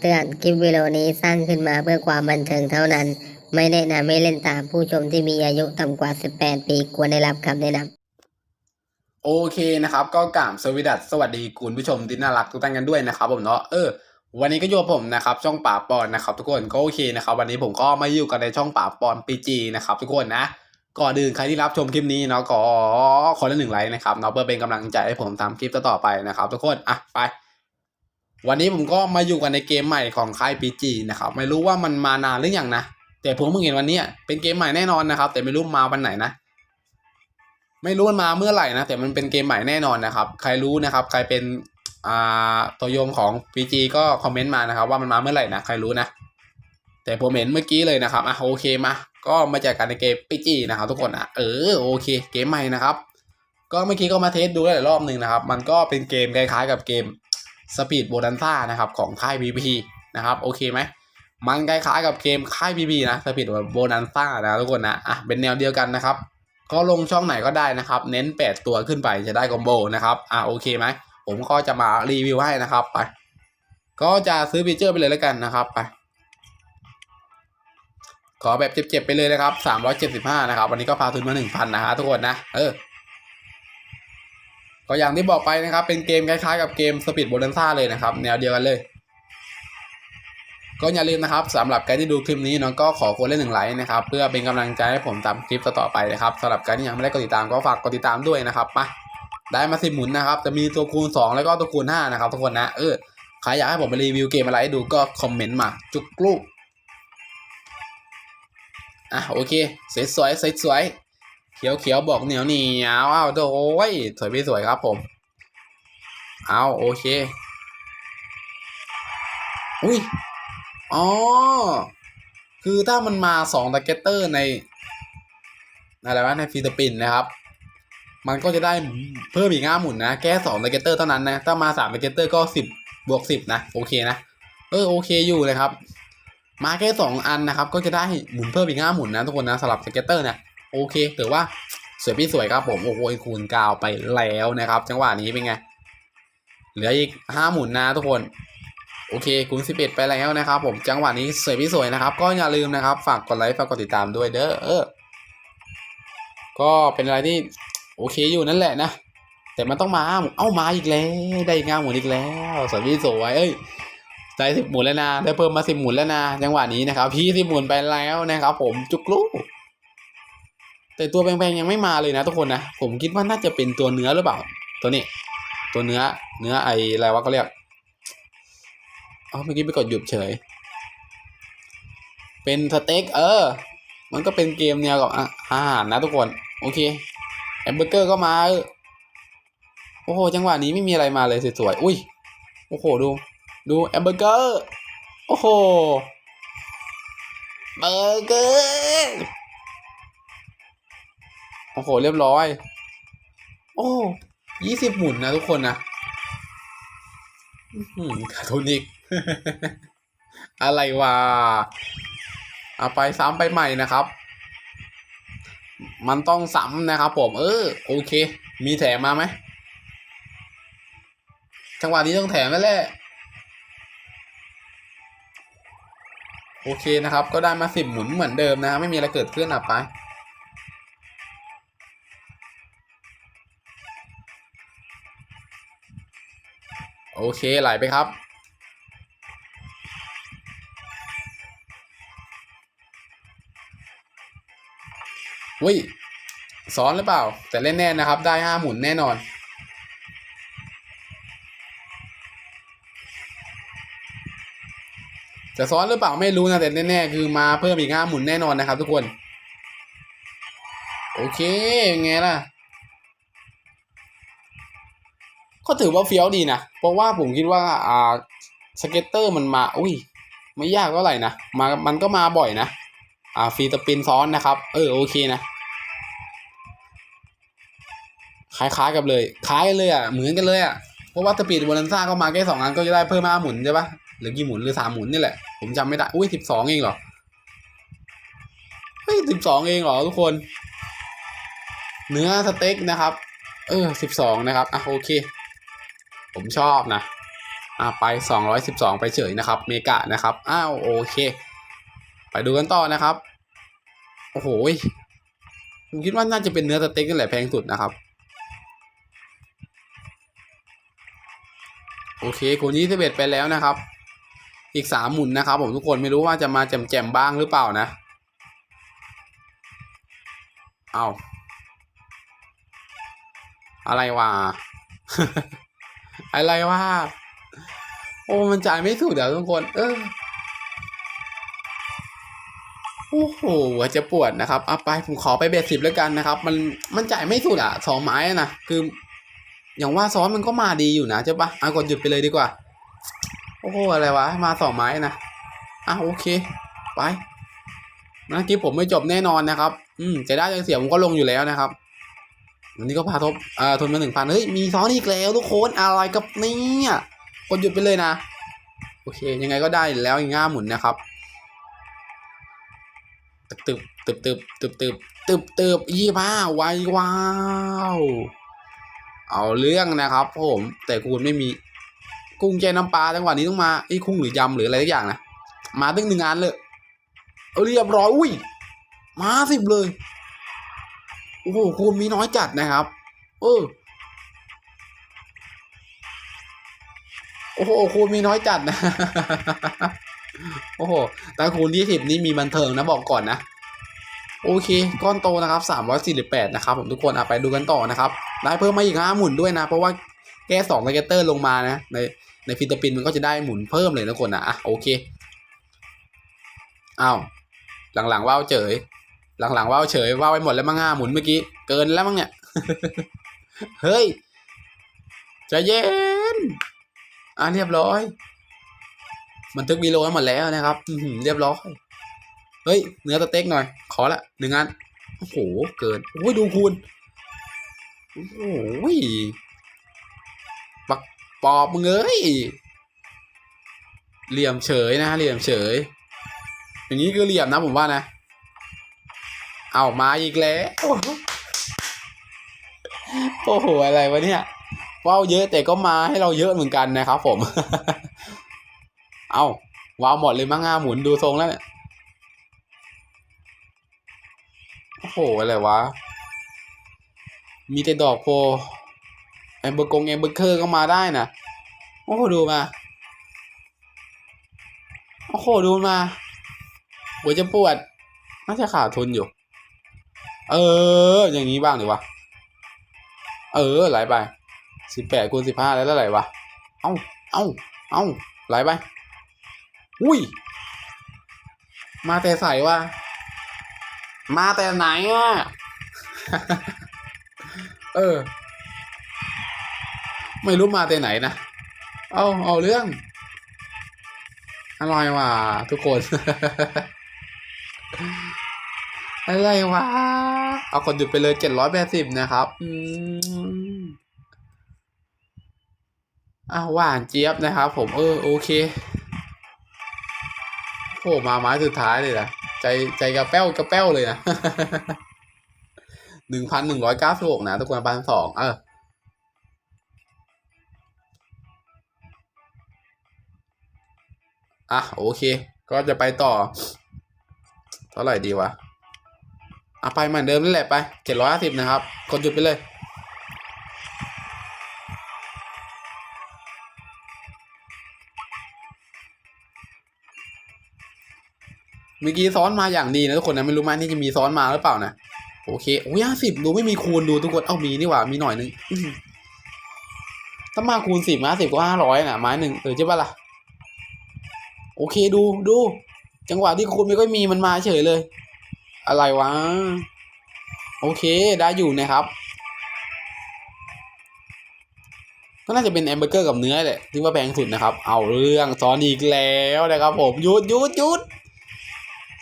คำเตือน คลิปวิดีโอนี้สร้างขึ้นมาเพื่อความบันเทิงเท่านั้น ไม่แนะนำให้เล่นตามผู้ชมที่มีอายุต่ำกว่า 18 ปีควรได้รับคำแนะนำโอเคนะครับก็กล่าวสวสดัสสวัสดีคุณผู้ชมที่น่ารักทุกท่านกันด้วยนะครับผมเนาะเออวันนี้ก็อยู่กับผมนะครับช่องป่าปอนนะครับทุกคนก็โอเคนะครับวันนี้ผมก็มาอยู่กันในช่องป่าปอนปีจีนะครับทุกคนนะก่อนอื่นใครที่รับชมคลิปนี้เนาะก็ขอละหนึ่งไลค์นะครับเนาะเพื่อเป็นกำลังใจให้ผมทำคลิปต่อไปนะครับทุกคนอะไป วันนี้ผมก็มาอยู่กันในเกมใหม่ของค่ายปีจีนะครับไม่รู้ว่ามันมานานหรือยังนะแต่ผมเพิ่งเห็นวันนี้เป็นเกมใหม่แน่นอนนะครับ แต่ไม่รู้มาวันไหนนะ ไม่รู้มันมาเมื่อไหร่นะแต่มันเป็นเกมใหม่แน่นอนนะครับ ใครรู้นะครับ ใครเป็นอ่าตัวยงของ PG ก็คอมเมนต์มานะครับ ว่ามันมาเมื่อไหร่นะใครรู้นะ แต่ผมเห็นเมื่อกี้เลยนะครับอะโอเคมาก็มาจากการในเกม PG นะครับ ทุกคนอะเออโอเค เกมใหม่นะครับ ก็เมื่อกี้ก็มาเทสดูได้หลายรอบหนึ่งนะครับ มันก็เป็นเกมคล้ายๆกับเกม Speed b o n a n z a นะครับของค่าย PP นะครับโอเคไหมมันคล้ายๆกับเกมค่าย PP นะ Speed b o n a n z a นะทุกคนนะอะเป็นแนวเดียวกันนะครับก็ลงช่องไหนก็ได้นะครับ เน้น 8 ตัวขึ้นไปจะได้คอมโบนะครับอ่าโอเคไหมผมก็จะมารีวิวให้นะครับไป ก็จะซื้อฟีเจอร์ไปเลยแล้วกันนะครับไปขอแบบเจ็บๆไปเลยนะครับ375นะครับวันนี้ก็พาทุนมา 1,000นะฮะทุกคนนะเออ ก็อย่างที่บอกไปนะครับ เป็นเกมคล้ายๆกับเกม Speed b o n a n z a เลยนะครับ แนวเดียวกันเลย ก็อย่าลืมนะครับสำหรับใครที่ดูคลิปนี้เนาะก็ขอคนเล่นหนึ่งไลค์นะครับ เพื่อเป็นกำลังใจให้ผมทำคลิปต่อๆไปนะครับสำหรับใครที่ยังไม่ได้กดติดตามก็ฝากกดติดตามด้วยนะครับมาได้มาสิหมุนนะครับ จะมีตัวคูณ 2 แล้วก็ตัวคูณ 5 นะครับทุกคนนะเออใครอยากให้ผมไปรีวิวเกมอะไรให้ดูก็คอมเมนต์มา จุกลูกอะโอเคสวยสวยสวยสวยๆ เขียวเขียวๆบอกเหนียวเหนียวอ้าวโอ้ยสวยไม่สวยครับผมเอาโอเค อุ้ย อ๋อ คือถ้ามันมาสองตะเกตเตอร์ในอะไรวะในฟีสปินนะครับ มันก็จะได้เพิ่มอีกห้าหมุนนะ แค่สองตะเกตเตอร์เท่านั้นนะ ถ้ามาสามตะเกตเตอร์ก็สิบบวกสิบนะ โอเคนะ เออโอเคอยู่เลยครับ มาแค่สองอันนะครับ ก็จะได้หมุนเพิ่มอีกห้าหมุนนะทุกคนนะสำหรับสเก็ตเตอร์เนี่ย โอเคถือว่าสวยพี่สวยครับผมโอ้โหคูณก้าไปแล้วนะครับ จังหวะนี้เป็นไง เหลืออีกห้าหมุนนะทุกคนโอเคคูณ11 ไปแล้วนะครับ ผมจังหวะนี้สวยพี่สวยนะครับ ก็อย่าลืมนะครับ ฝากกดไลค์ฝากกดติดตามด้วยเด้อเออก็เป็นอะไรที่โอเคอยู่นั่นแหละนะแต่มันต้องมาเอ้ามาอีกแล้วได้งานหมุนอีกแล้วสวยพี่สวยเอ้ยได้สิบหมุนแล้วนะได้เพิ่มมาสิบหมุนแล้วนะจังหวะนี้นะครับ พี่สิบหมุนไปแล้วนะครับ ผมจุกลูก แต่ตัวแพงๆยังไม่มาเลยนะทุกคนนะ ผมคิดว่าน่าจะเป็นตัวเนื้อหรือเปล่า ตัวนี้ ตัวเนื้อ เนื้อไออะไรวะเขาเรียกอ๋อเมื่อกี้ไปกดหยุดเฉย เป็นสเต็กเออ มันก็เป็นเกมแนวกับอะอาหารนะทุกคน โอเคแอมเบอร์เกอร์ก็มา โอ้โห จังหวะนี้ไม่มีอะไรมาเลยสวยๆ อุ้ย โอ้โห ดู ดูแอมเบอร์เกอร์ โอ้โห เบอร์เกอร์ โอ้โห เรียบร้อย โอ้ยี่สิบหมุนนะทุกคนนะอื้อหือขาดทุนอีกอะไรวะเอาไปซ้ำไปใหม่นะครับ มันต้องซ้ำนะครับผม เออ โอเค มีแถมมาไหมจังหวะนี้ต้องแถมแล้วแหละโอเคนะครับ ก็ได้มาสิบหมุนเหมือนเดิมนะ ไม่มีอะไรเกิดขึ้นอะไป โอเคไหลไปครับ อุ้ยซ้อนหรือเปล่า แต่เล่นแน่นะครับ ได้ห้าหมุนแน่นอน จะซ้อนหรือเปล่าไม่รู้นะ แต่แน่ๆคือมาเพิ่มอีกห้าหมุนแน่นอนนะครับทุกคน โอเคยังไงล่ะ ก็ถือว่าเฟี้ยวดีนะ เพราะว่าผมคิดว่าอ่าสเก็ตเตอร์มันมา อุ้ย ไม่ยากเท่าไหร่นะ มา มันก็มาบ่อยนะ อ่าฟรีสปินซ้อนนะครับ เออ โอเคนะ คล้ายๆกับเลย คล้ายกันเลยอะ เหมือนกันเลยอะ เพราะว่าสปีดบอลันซ่าก็มาแค่สองอันก็จะได้เพิ่มห้าหมุนใช่ปะหรือกี่หมุนหรือสามหมุนนี่แหละ ผมจำไม่ได้ อุ้ยสิบสองเองเหรอ เฮ้ยสิบสองเองเหรอทุกคน เนื้อสเต็กนะครับ เออสิบสองนะครับ อะโอเค ผมชอบนะอะไป 212 ไปเฉยนะครับ เมกะนะครับ อ้าวโอเค ไปดูกันต่อนะครับ โอ้โหผมคิดว่าน่าจะเป็นเนื้อสเต็กนี่นแหละแพงสุดนะครับ โอเคคูณ21ไปแล้วนะครับ อีกสามหมุนนะครับ ผมทุกคนไม่รู้ว่าจะมาแจมๆบ้างหรือเปล่านะ เอาอะไรวะ อะไรวะโอ้มันจ่ายไม่ถูกเดี๋ยวทุกคน เออโอ้โหจะปวดนะครับเอาไปผมขอไปเบ็ดสิบแล้วกันนะครับ มันมันจ่ายไม่สุดอะสองไม้นะคือ อย่างว่าซ้อนมันก็มาดีอยู่นะใช่ปะเอะกดหยุดไปเลยดีกว่า โอ้โหอะไรวะ มาสองไม้นะอะโอเค ไปเมื่อกี้ผมไม่จบแน่นอนนะครับ อืมจะได้จะเสียผมก็ลงอยู่แล้วนะครับ วันนี้ก็พาทบอ่าทนมาหนึ่งพันเฮ้ย มีซ้อนอีกแล้วทุกคนอะไรกับเนี่ยกดหยุดไปเลยนะ โอเค ยังไงก็ได้แล้วง่าหมุนนะครับ ตึบตึบตึบตึบตึบตึบตึบตึบยี่ห้าไวว้าว เอาเรื่องนะครับผม แต่คูณไม่มีกุ้งแจน้ำปลาจังหวะนี้ต้องมาไอ้ยกุ้งหรือยำหรืออะไรสักอย่างนะ มาตึ้งหนึ่งงานเลย เรียบร้อย อุ้ย มาสิบเลย อ้โหคูณมีน้อยจัดนะครับ เออโอ้โหคูณมีน้อยจัดนะ โอ้โหแต่คูณที่สิบนี้มีบันเทิงนะบอกก่อนนะ โอเค ก้อนโตนะครับสามร้อยสี่สิบแปดนะครับผมทุกคนอะไปดูกันต่อนะครับ ได้เพิ่มมาอีกห้าหมุนด้วยนะ เพราะว่าแก้สองสเกเตอร์ลงมานะ ในในฟิลิปปินส์มันก็จะได้หมุนเพิ่มเลยนะทุกคนนะอะโอเคอ้าวหลังๆว่าวเฉย หลังๆว่าวเฉยว่าวไปหมดแล้วมั้งห้าหมุนเมื่อกี้เกินแล้วมั้งเนี่ยเฮ้ยใจเย็นอะเรียบร้อย มันทึกวีโลไว้หมดแล้วนะครับเรียบร้อยเฮ้ยเนื้อสเต็กหน่อย ขอละหนึ่งอันโอ้โหเกินโอ้ยดูคูณโอ้โหปักปอบมึงเอ้ยเหลี่ยมเฉยนะเหลี่ยมเฉย อย่างนี้คือเหลี่ยมนะผมว่านะ เอามาอีกแล้ว โอ้โห อะไรวะเนี่ยว้าวเยอะแต่ก็มาให้เราเยอะเหมือนกันนะครับผม เอาว้าวหมดเลยมั้งงาหมุนดูทรงแล้วเนี่ย โอ้โห อะไรวะ มีแต่ดอกโพแอมเบอร์กงแอมเบอร์เคอร์ก็มาได้นะโอ้โห ดูมา โอ้โห ดูมาหัวจะปวดน่าจะขาดทุนอยู่ เออ อย่างนี้บ้างดีวะ เออ ไหลไปสิบแปดคูณสิบห้าแล้วเท่าไหร่วะ เอ้า เอ้า เอ้า ไหลไป อุ้ย มาแต่ใส่ว่ามาแต่ไหนอะ เออ ไม่รู้มาแต่ไหนนะ เอาเอาเรื่อง อร่อยว่ะทุกคน อะไรวะ เอาคนหยุดไปเลยเจ็ดร้อยแปดสิบนะครับ อืมอะหวานเจี๊ยบนะครับ ผมเออโอเคโอ้มาไม้สุดท้ายเลยนะใจใจกระเป้วกระเป้วเลยนะหนึ่งพันหนึ่งร้อยเก้าสิบหกนะทุกคนพันสองเอออะโอเค ก็จะไปต่อ เท่าไหร่ดีวะ อะไปเหมือนเดิมนั่นแหละไปเจ็ดร้อยห้าสิบนะครับกดหยุดไปเลย เมื่อกี้ซ้อนมาอย่างดีนะทุกคนนะไม่รู้ไหมนี่จะมีซ้อนมาหรือเปล่านะโอเคโอ้ยห้าสิบดูไม่มีคูณดูทุกคนเอ้ามีนี่หว่ามีหน่อยนึงต้อหือถ้ามาคูณสิบห้าสิบก็ห้าร้อยนะไม้หนึ่งเออใช่ปะล่ะโอเคดูดู จังหวะที่คูณไม่ค่อยมีมันมาเฉยเลย อะไรวะ โอเคได้อยู่นะครับ ก็น่าจะเป็นแอมเบอร์เกอร์กับเนื้อแหละที่ว่าแพงสุดนะครับ เอาเรื่องซ้อนอีกแล้วนะครับ ผมหยุดหยุดหยุด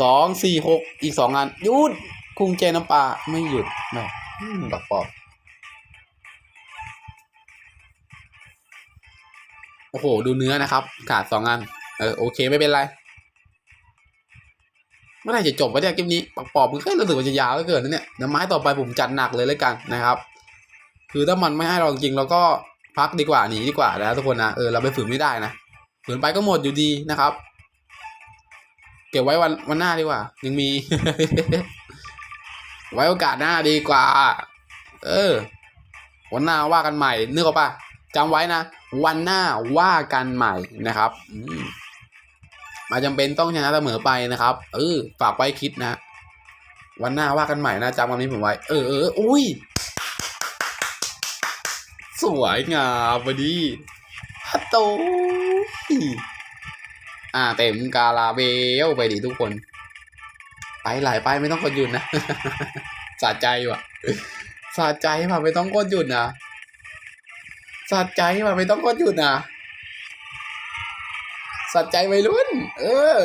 สองสี่หกอีกสองอันหยุดกุ้งแจน้ำปลาไม่หยุดแม่ดอกปอบโอ้โห ดูเนื้อนะครับ ขาดสองอัน เออ โอเค ไม่เป็นไร เมื่อไหร่จะจบวะเนี่ยคลิปนี้ปอกปอบมันก็รู้สึกว่าจะยาวเหลือเกินนะเนี่ยเดี๋ยวไม้ต่อไปผมจัดหนักเลยแล้วกันนะครับ คือถ้ามันไม่ให้เราจริงเราก็พักดีกว่าหนีดีกว่านะทุกคนนะเออเราไปฝืนไม่ได้นะฝืนไปก็หมดอยู่ดีนะครับ เก็บไว้วันวันหน้าดีกว่า ยังมี ไว้โอกาสหน้าดีกว่า เออ วันหน้าว่ากันใหม่นึกออกปะจำไว้นะวันหน้าว่ากันใหม่นะครับ อืม มาจำเป็นต้องชนะเสมอไปนะครับ เออ ฝากไว้คิดนะ วันหน้าว่ากันใหม่นะจำคำนี้ผมไว้ เออเอออุ้ย สวยงามพอดีฮัตโตอ่าเต็มกาลาเบลไปดิทุกคน ไปหลายไปไม่ต้องกดหยุดนะสะใจว่ะสะใจว่ะไม่ต้องกดหยุดนะสะใจว่ะไม่ต้องกดหยุดนะ สะใจวัยรุ่น เออ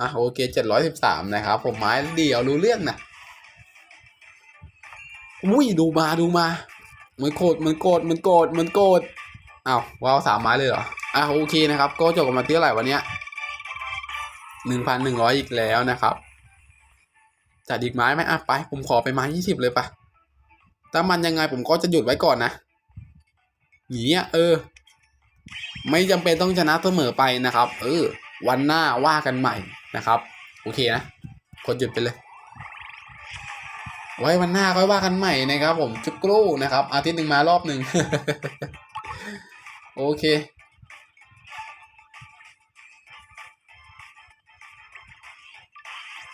อะโอเคเจ็ดร้อยสิบสามนะครับ ผมไม้เดี่ยวรู้เรื่องนะอุ้ยดูมาดูมา มันโกรธมันโกรธมันโกรธมันโกรธอ้าวว้าวสามไม้เลยเหรอ อะโอเคนะครับ ก็จบกันมาที่เท่าไหร่วันเนี้ยหนึ่งพันหนึ่งร้อยอีกแล้วนะครับจัดอีกไม้ไหมอะไป ผมขอไปไม้ยี่สิบเลยปะถ้ามันยังไงผมก็จะหยุดไว้ก่อนนะหนีอะเออ ไม่จำเป็นต้องชนะเสมอไปนะครับ เออ วันหน้าว่ากันใหม่นะครับ โอเคนะกดหยุดไปเลย ไว้วันหน้าค่อยว่ากันใหม่นะครับ ผมจุกกรูนะครับ อาทิตย์หนึ่งมารอบหนึ่งโอเค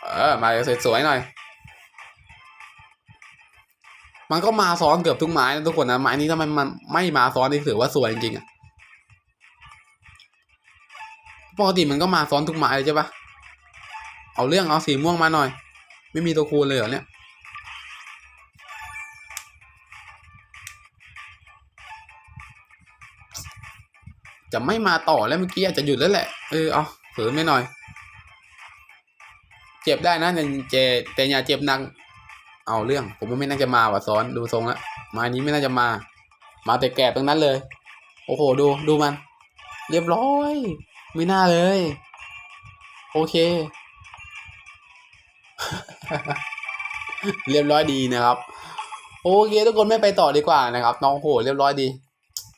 เออมาสวยๆหน่อย มันก็มาซ้อนเกือบทุกไม้นะทุกคนนะไม้นี้ถ้ามันมันไม่มาซ้อนนี่ถือว่าสวยจริงๆอะ ปกติมันก็มาซ้อนทุกไม้เลยใช่ปะเอาเรื่องเอาสีม่วงมาหน่อย ไม่มีตัวคูณเลยเหรอเนี่ยจะไม่มาต่อแล้วเมื่อกี้อาจจะหยุดแล้วแหละ เออ เอาเผินไม่หน่อย เจ็บได้นะแต่เจแต่อย่าเจ็บหนัก เอาเรื่อง ผมว่าไม่น่าจะมาว่ะซ้อนดูทรงละไมานี้ไม่น่าจะมา มาแต่แก่ตรงนั้นเลย โอ้โห ดู ดูมัน เรียบร้อย ไม่น่าเลย โอเค เรียบร้อยดีนะครับ โอเคทุกคนไม่ไปต่อดีกว่านะครับ น้องโหเรียบร้อยดี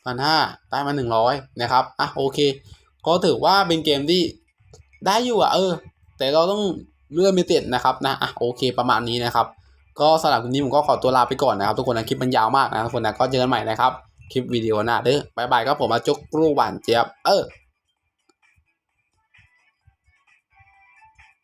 พันห้าได้มาหนึ่งร้อยนะครับอะโอเค ก็ถือว่าเป็นเกมที่ได้อยู่อะเออ แต่เราต้องเลื่อนไม่ติดนะครับนะอะโอเคประมาณนี้นะครับ ก็สำหรับคลิปนี้ผมก็ขอตัวลาไปก่อนนะครับ ทุกคนนะคลิปมันยาวมากนะทุกคนนะก็เจอกันใหม่นะครับ คลิปวิดีโอหน้าเด้อบายบายครับผมอาจุกรูหวานเจี๊ยบเออ